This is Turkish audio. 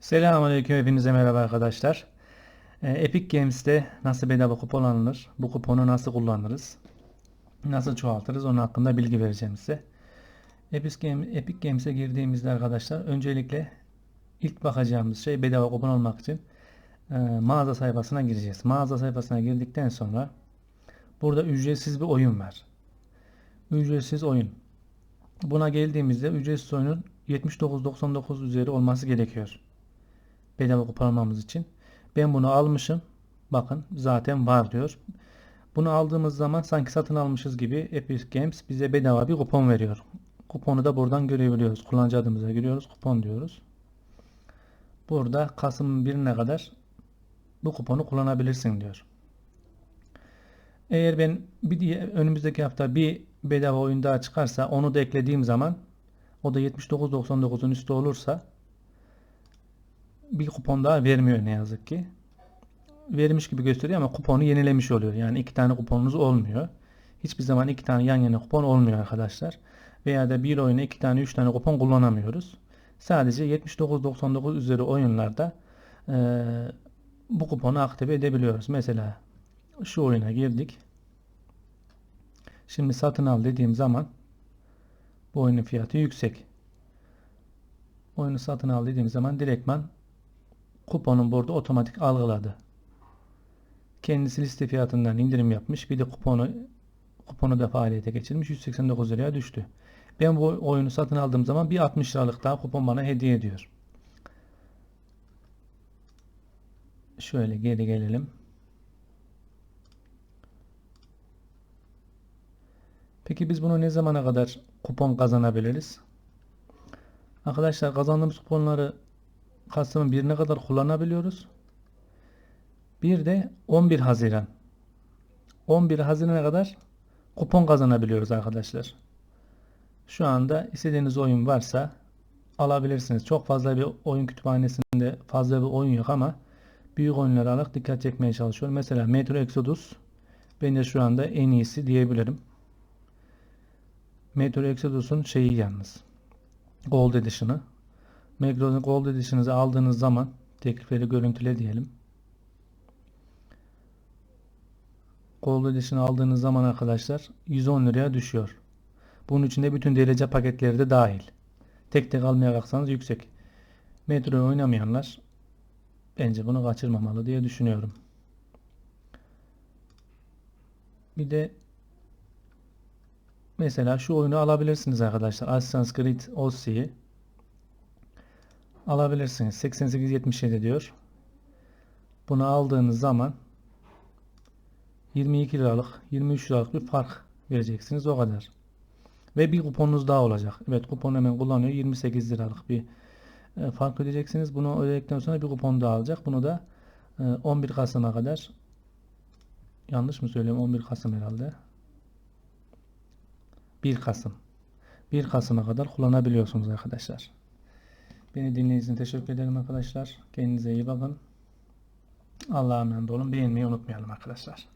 Selamünaleyküm hepinize merhaba arkadaşlar. Ee, Epic Games'te nasıl bedava kupon alınır? Bu kuponu nasıl kullanırız? Nasıl çoğaltırız? Onun hakkında bilgi vereceğim size. Epic, Game, Epic Games'e girdiğimizde arkadaşlar öncelikle ilk bakacağımız şey bedava kupon almak için e, mağaza sayfasına gireceğiz. Mağaza sayfasına girdikten sonra burada ücretsiz bir oyun var. Ücretsiz oyun. Buna geldiğimizde ücretsiz oyunun 79.99 üzeri olması gerekiyor bedava kupon almamız için. Ben bunu almışım. Bakın zaten var diyor. Bunu aldığımız zaman sanki satın almışız gibi Epic Games bize bedava bir kupon veriyor. Kuponu da buradan görebiliyoruz. Kullanıcı adımıza giriyoruz. Kupon diyoruz. Burada Kasım 1'ine kadar bu kuponu kullanabilirsin diyor. Eğer ben bir diye, önümüzdeki hafta bir bedava oyun daha çıkarsa onu da eklediğim zaman o da 79.99'un üstü olursa bir kupon daha vermiyor ne yazık ki. Vermiş gibi gösteriyor ama kuponu yenilemiş oluyor. Yani iki tane kuponunuz olmuyor. Hiçbir zaman iki tane yan yana kupon olmuyor arkadaşlar. Veya da bir oyuna iki tane üç tane kupon kullanamıyoruz. Sadece 79.99 üzeri oyunlarda e, bu kuponu aktive edebiliyoruz. Mesela şu oyuna girdik. Şimdi satın al dediğim zaman bu oyunun fiyatı yüksek. Oyunu satın al dediğim zaman direktman kuponun burada otomatik algıladı. Kendisi liste fiyatından indirim yapmış. Bir de kuponu kuponu da faaliyete geçirmiş. 189 liraya düştü. Ben bu oyunu satın aldığım zaman bir 60 liralık daha kupon bana hediye ediyor. Şöyle geri gelelim. Peki biz bunu ne zamana kadar kupon kazanabiliriz? Arkadaşlar kazandığımız kuponları Kasım'ın 1'ine kadar kullanabiliyoruz. Bir de 11 Haziran. 11 Haziran'a kadar kupon kazanabiliyoruz arkadaşlar. Şu anda istediğiniz oyun varsa alabilirsiniz. Çok fazla bir oyun kütüphanesinde fazla bir oyun yok ama büyük oyunları alarak dikkat çekmeye çalışıyorum. Mesela Metro Exodus bence şu anda en iyisi diyebilirim. Metro Exodus'un şeyi yalnız. Gold Edition'ı. Megros Gold Edition'ınızı aldığınız zaman teklifleri görüntüle diyelim. Gold Edition aldığınız zaman arkadaşlar 110 liraya düşüyor. Bunun içinde bütün derece paketleri de dahil. Tek tek almaya kalksanız yüksek. Metro'yu oynamayanlar bence bunu kaçırmamalı diye düşünüyorum. Bir de mesela şu oyunu alabilirsiniz arkadaşlar. Assassin's Creed Odyssey'i alabilirsiniz. 88.77 diyor. Bunu aldığınız zaman 22 liralık 23 liralık bir fark vereceksiniz o kadar. Ve bir kuponunuz daha olacak. Evet kupon hemen kullanıyor. 28 liralık bir e, fark ödeyeceksiniz. Bunu ödedikten sonra bir kupon daha alacak. Bunu da 11 e, Kasım'a kadar yanlış mı söylüyorum 11 Kasım herhalde 1 Kasım 1 Kasım'a kadar kullanabiliyorsunuz arkadaşlar. Beni dinlediğiniz için teşekkür ederim arkadaşlar. Kendinize iyi bakın. Allah'a emanet olun. Beğenmeyi unutmayalım arkadaşlar.